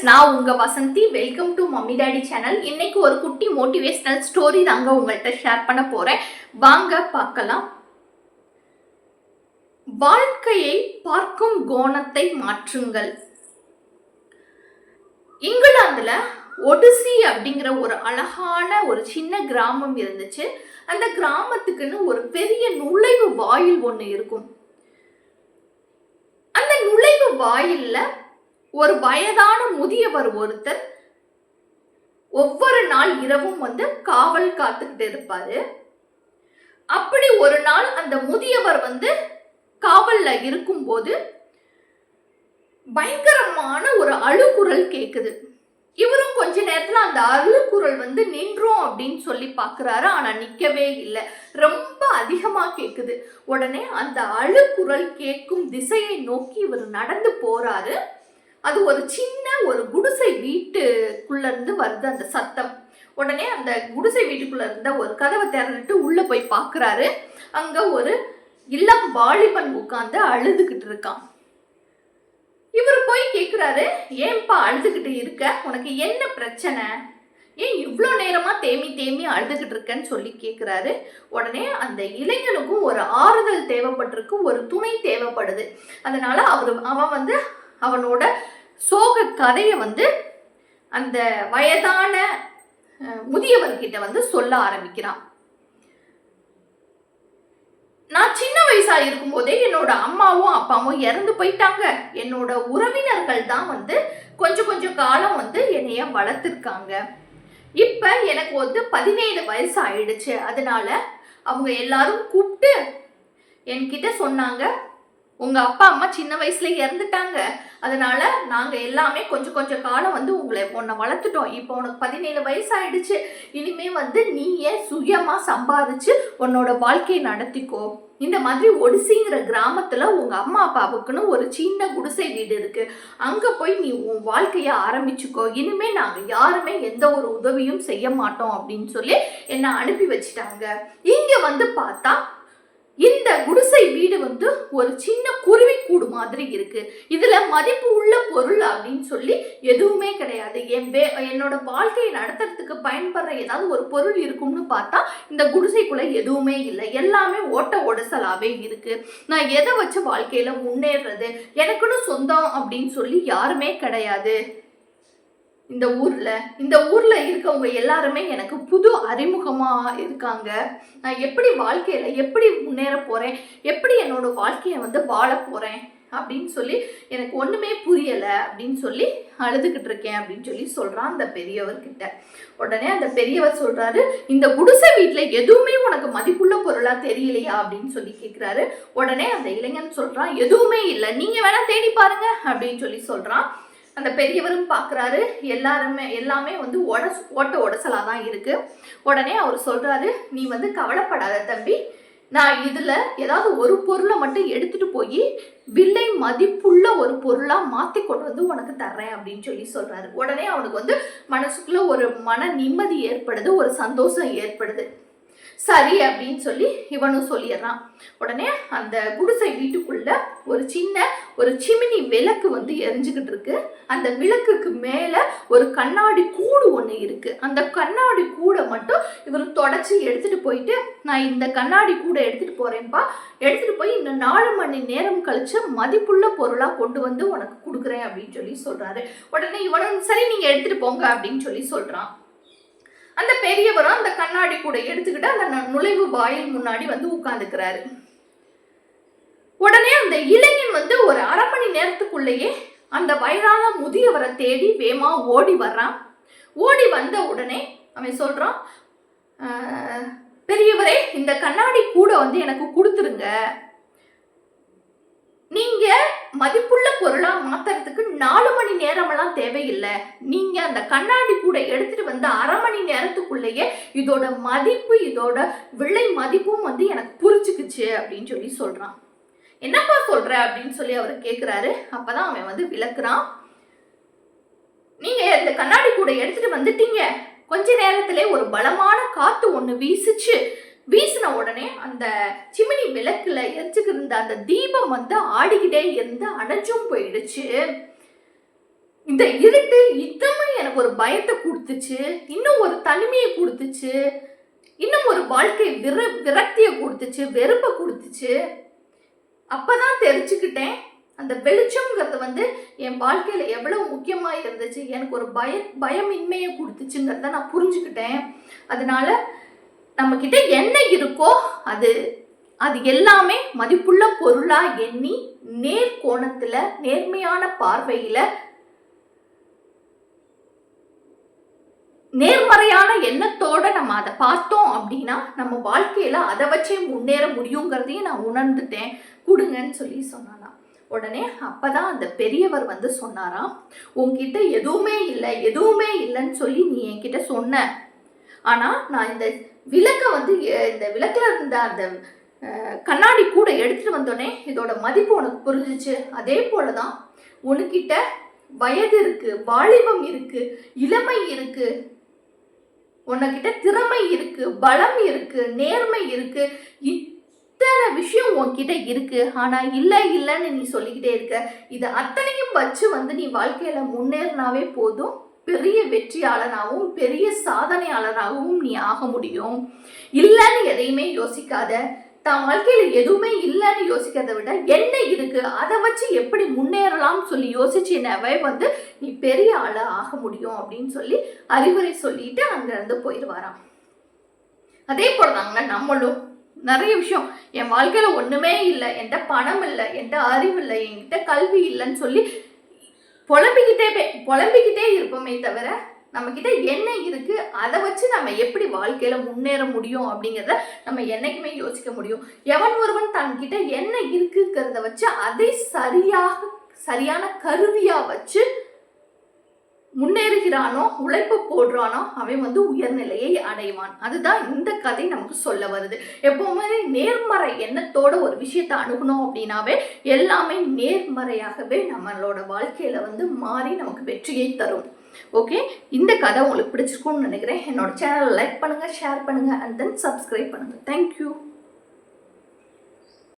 Friends நான் உங்கள் Vasanthi. Welcome to mummy daddy channel இன்னைக்கு ஒரு குட்டி மோட்டிவேஷ்னல் ஸ்டோரி தாங்க உங்கள்கிட்ட ஷேர் பண்ண போகிறேன் வாங்க பார்க்கலாம். வாழ்க்கையை பார்க்கும் கோணத்தை மாற்றுங்கள். இங்கிலாந்துல ஒடிசி அப்படிங்கிற ஒரு அழகான ஒரு சின்ன கிராமம் இருந்துச்சு. அந்த கிராமத்துக்குன்னு ஒரு பெரிய நுழைவு வாயில் ஒன்று இருக்கும். அந்த நுழைவு வாயிலில் ஒரு வயதான முதியவர் ஒருத்தர் ஒவ்வொரு நாள் இரவும் வந்து காவல் காத்துக்கிட்டு இருப்பாரு. அப்படி ஒரு நாள் அந்த முதியவர் வந்து காவல்ல இருக்கும்போது பயங்கரமான ஒரு அழுகுரல் கேக்குது. இவரும் கொஞ்ச நேரத்துல அந்த அழுகுரல் வந்து நின்றோம் அப்படின்னு சொல்லி பாக்குறாரு. ஆனா நிக்கவே இல்லை. ரொம்ப அதிகமா கேக்குது. உடனே அந்த அழுகுரல் கேட்கும் திசையை நோக்கி இவர் நடந்து போறாரு. அது ஒரு சின்ன ஒரு குடிசை வீட்டுக்குள்ள இருந்து வருது அந்த சத்தம். உடனே அந்த குடிசை வீட்டுக்குள்ள இருந்த ஒரு கதவை திறந்துட்டு உள்ள போய் பார்க்குறாரு. அங்க ஒரு இளம் வாலிபன் உட்கார்ந்து அழுதுகிட்டு இருக்கான். இவர் போய் கேக்குறாரு ஏன்பா அழுதுகிட்டு இருக்க? உனக்கு என்ன பிரச்சனை? ஏன் இவ்வளோ நேரமாக தேமி தேமி அழுதுகிட்டு இருக்கேன்னு சொல்லி கேட்குறாரு உடனே அந்த இளைஞனுக்கும் ஒரு ஆறுதல் தேவைப்பட்டிருக்கு ஒரு துணை தேவைப்படுது. அதனால அவர் அவன் வந்து அவனோட சோக கதையை வந்து அந்த வயதான முதியவர்கிட்ட வந்து சொல்ல ஆரம்பிக்கிறான். நான் சின்ன வயசா இருக்கும்போதே என்னோட அம்மாவும் அப்பாவும் இறந்து போயிட்டாங்க. என்னோட உறவினர்கள் தான் வந்து கொஞ்சம் கொஞ்சம் காலம் வந்து என்னைய வளர்த்துருக்காங்க. இப்ப எனக்கு வந்து பதினேழு வயசு ஆயிடுச்சு. அதனால அவங்க எல்லாரும் கூப்பிட்டு என்கிட்ட சொன்னாங்க உங்க அப்பா அம்மா சின்ன வயசுல இறந்துட்டாங்க. அதனால நாங்க எல்லாமே கொஞ்சம் கொஞ்சம் காலம் வந்து உங்களை உன்னை வளர்த்துட்டோம். இப்போ உனக்கு பதினேழு வயசு ஆயிடுச்சு இனிமே வந்து நீயே சுயமா சம்பாதிச்சு உன்னோட வாழ்க்கையை நடத்திக்கோ? இந்த மாதிரி ஒடிசிங்கிற கிராமத்தில் உங்கள் அம்மா அப்பாவுக்குன்னு ஒரு சின்ன குடிசை வீடு இருக்கு. அங்கே போய் நீ உன் வாழ்க்கையை ஆரம்பிச்சுக்கோ. இனிமே நாங்கள் யாருமே எந்த ஒரு உதவியும் செய்ய மாட்டோம் அப்படின்னு சொல்லி என்னை அனுப்பி வச்சிட்டாங்க. இங்கே வந்து பார்த்தா இந்த குடிசை வீடு வந்து ஒரு சின்ன குருவி கூடு மாதிரி இருக்கு. இதுல மதிப்பு உள்ள பொருள் அப்படின்னு சொல்லி எதுவுமே கிடையாது. என் வே என்னோட வாழ்க்கையை நடத்துறதுக்கு பயன்படுற ஏதாவது ஒரு பொருள் இருக்கும்னு பார்த்தா இந்த குடிசைக்குள்ள எதுவுமே இல்லை. எல்லாமே ஓட்ட ஒடசலாவே இருக்கு. நான் எதை வச்சு வாழ்க்கையில முன்னேறது? எனக்குன்னு சொந்தம் அப்படின்னு சொல்லி யாருமே கிடையாது. இந்த ஊரில் இந்த ஊரில் இருக்கவங்க எல்லாருமே எனக்கு புது அறிமுகமாக இருக்காங்க. நான் எப்படி வாழ்க்கையில் எப்படி முன்னேற போகிறேன் எப்படி என்னோடய வாழ்க்கையை வந்து வாழ போகிறேன் அப்படின்னு சொல்லி எனக்கு ஒன்றுமே புரியலை அப்படின்னு சொல்லி அழுதுகிட்டு இருக்கேன் அப்படின்னு சொல்லி சொல்கிறான் அந்த பெரியவர்கிட்ட. உடனே அந்த பெரியவர் சொல்கிறாரு இந்த குடிசை வீட்டில் எதுவுமே உனக்கு மதிப்புள்ள பொருளாக தெரியலையா? அப்படின்னு சொல்லி கேட்குறாரு உடனே அந்த இளைஞன் சொல்கிறான் எதுவுமே இல்லை. நீங்கள் வேணால் தேடி பாருங்க. அப்படின்னு சொல்லி சொல்கிறான் அந்த பெரியவரும் பார்க்குறாரு. எல்லாருமே எல்லாமே வந்து உடஸ் ஓட்ட உடசலாக தான் இருக்குது உடனே அவர் சொல்கிறாரு நீ வந்து கவலைப்படாத தம்பி. நான் இதில் ஏதாவது ஒரு பொருளை மட்டும் எடுத்துட்டு போய் வில்லை மதிப்புள்ள ஒரு பொருளாக மாற்றி கொண்டு வந்து உனக்கு தர்றேன் அப்படின்னு சொல்லி சொல்கிறாரு உடனே அவனுக்கு வந்து மனசுக்குள்ளே ஒரு மன நிம்மதி ஏற்படுது ஒரு சந்தோஷம் ஏற்படுது. சரி அப்படின்னு சொல்லி இவனும் சொல்லிடுறான். உடனே அந்த குடிசை வீட்டுக்குள்ள ஒரு சின்ன ஒரு சிமினி விளக்கு வந்து எரிஞ்சுக்கிட்டு இருக்கு. அந்த விளக்குக்கு மேல ஒரு கண்ணாடி கூடு ஒன்று இருக்கு. அந்த கண்ணாடி கூடை மட்டும் இவர் தொடச்சி எடுத்துட்டு போயிட்டு நான் இந்த கண்ணாடி கூடை எடுத்துட்டு போறேன்ப்பா. எடுத்துட்டு போய் இன்னும் நாலு மணி நேரம் கழிச்சு மதிப்புள்ள பொருளா கொண்டு வந்து உனக்கு கொடுக்குறேன் அப்படின்னு சொல்லி சொல்றாரு. உடனே இவனும் சரி நீங்க எடுத்துட்டு போங்க அப்படின்னு சொல்லி சொல்றான். அந்த பெரியவரும் அந்த கண்ணாடி கூட எடுத்துக்கிட்டு அந்த நுழைவு வாயில் முன்னாடி வந்து உட்கார்ந்துக்கிறாரு. உடனே அந்த இளைஞன் வந்து ஒரு அரை மணி நேரத்துக்குள்ளேயே அந்த வயதான முதியவரை தேடி வேமா ஓடி வர்றான். ஓடி வந்த உடனே அவன் சொல்றான் பெரியவரே இந்த கண்ணாடி கூட வந்து எனக்கு கொடுத்துருங்க. நீங்க மதிப்புள்ள பொருளா மாத்துறதுக்கு நாலு மணி நேரமெல்லாம் தேவையில்லை. நீங்க அந்த கண்ணாடி கூட எடுத்துட்டு வந்து அரை மணி நேரத்துக்குள்ளேயே இதோட மதிப்பு இதோட விலை மதிப்பும் வந்து எனக்கு புரிஞ்சுக்குச்சு அப்படின்னு சொல்லி சொல்றான். என்னப்பா சொல்ற அப்படின்னு சொல்லி அவர் கேக்குறாரு. அப்பதான் அவன் வந்து விளக்குறான். நீங்க இந்த கண்ணாடி கூட எடுத்துட்டு வந்துட்டீங்க. கொஞ்ச நேரத்திலே ஒரு பலமான காத்து ஒண்ணு வீசிச்சு. உடனே அந்த சிமினி விளக்குல எரிச்சுக்கிட்டு இருந்த அந்த தீபம் வந்து ஆடிக்கிட்டே இருந்து அணைச்சும் போயிடுச்சு. இந்த இருட்டு இன்னமும் எனக்கு ஒரு பயத்தை கொடுத்துச்சு. இன்னும் ஒரு தனிமையை கொடுத்துச்சு. இன்னும் ஒரு வாழ்க்கை விர விரக்தியை கொடுத்துச்சு வெறுப்பை கொடுத்துச்சு. அப்பதான் தெரிஞ்சுக்கிட்டேன். அந்த வெளிச்சம்ங்கிறது வந்து என் வாழ்க்கையில எவ்வளவு முக்கியமாக இருந்துச்சு. எனக்கு ஒரு பய பயமின்மையை கொடுத்துச்சுங்கிறத நான் புரிஞ்சுக்கிட்டேன். அதனால நம்ம கிட்ட என்ன இருக்கோ அது அது எல்லாமே மதிப்புள்ள பொருளா எண்ணி நேர் கோணத்துல நேர்மையான பார்வையில நேர்மறையான எண்ணத்தோட நம்ம அதை பார்த்தோம் அப்படின்னா நம்ம வாழ்க்கையில அதை வச்சே முன்னேற முடியுங்கிறதையும் நான் உணர்ந்துட்டேன். கொடுங்கன்னு சொல்லி சொன்னாலாம் உடனே அப்பதான் அந்த பெரியவர் வந்து சொன்னாராம் உன்கிட்ட எதுவுமே இல்லை எதுவுமே இல்லைன்னு சொல்லி நீ என்கிட்ட சொன்ன. ஆனா நான் இந்த விளக்கை வந்து எ- இந்த விளக்கில் இருந்த அந்த கண்ணாடி கூட எடுத்துட்டு வந்தோடனே இதோட மதிப்பு உனக்கு புரிஞ்சுச்சு. அதே போலதான் உனக்கிட்ட வயது இருக்கு வாலிபம் இருக்கு இளமை இருக்கு உன்கிட்ட திறமை இருக்கு பலம் இருக்கு நேர்மை இருக்கு இத்தனை விஷயம் உன்கிட்ட இருக்கு. ஆனா இல்லை இல்லைன்னு நீ சொல்லிக்கிட்டே இருக்க. இது அத்தனையும் வச்சு வந்து நீ வாழ்க்கையில முன்னேறினாவே போதும். பெரிய வெற்றியாளனாகவும் பெரிய சாதனையாளராகவும் நீ ஆக முடியும். இல்லைன்னு எதையுமே யோசிக்காத. தான் வாழ்க்கையில எதுவுமே இல்லைன்னு யோசிக்கிறதை விட என்ன இருக்கு அதை வச்சு எப்படி முன்னேறலாம்னு சொல்லி யோசிச்சினவே வந்து நீ பெரிய ஆளா ஆக முடியும் அப்படின்னு சொல்லி அறிவுரை சொல்லிட்டு அங்கேருந்து போயிடுவாராம் அதே போலதாங்க நம்மளும். நிறைய விஷயம். என் வாழ்க்கையில ஒண்ணுமே இல்லை. என்கிட்ட பணம் இல்லை. என்கிட்ட அறிவு இல்லை. என்கிட்ட கல்வி இல்லைன்னு சொல்லி புலம்பிக்கிட்டே பே- புலம்பிக்கிட்டே இருப்போமே தவிர நம்மக்கிட்ட என்ன இருக்கு? அதை வச்சு நம்ம எப்படி வாழ்க்கையில முன்னேற முடியும் அப்படிங்கிறத நம்ம என்னைக்குமே யோசிக்க முடியும். எவன் ஒருவன் தன்கிட்ட என்ன இருக்குங்கிறத வச்சு அதை சரியாக சரியான கருவியாக வச்சு முன்னேறுகிறானோ உழைப்பு போடுறானோ அவன் வந்து உயர்நிலையை அடைவான். அதுதான் இந்த கதை நமக்கு சொல்ல வருது. எப்பவுமே நேர்மறை எண்ணத்தோட ஒரு விஷயத்தை அணுகணும் அப்படின்னாவே எல்லாமே நேர்மறையாகவே நம்மளோட வாழ்க்கையில வந்து மாறி நமக்கு வெற்றியை தரும். ஓகே? இந்த கதை உங்களுக்கு பிடிச்சிருக்கும்னு நினைக்கிறேன். என்னோட சேனலை லைக் பண்ணுங்க ஷேர் பண்ணுங்க அண்ட் தென் சப்ஸ்கிரைப் பண்ணுங்க. Thank you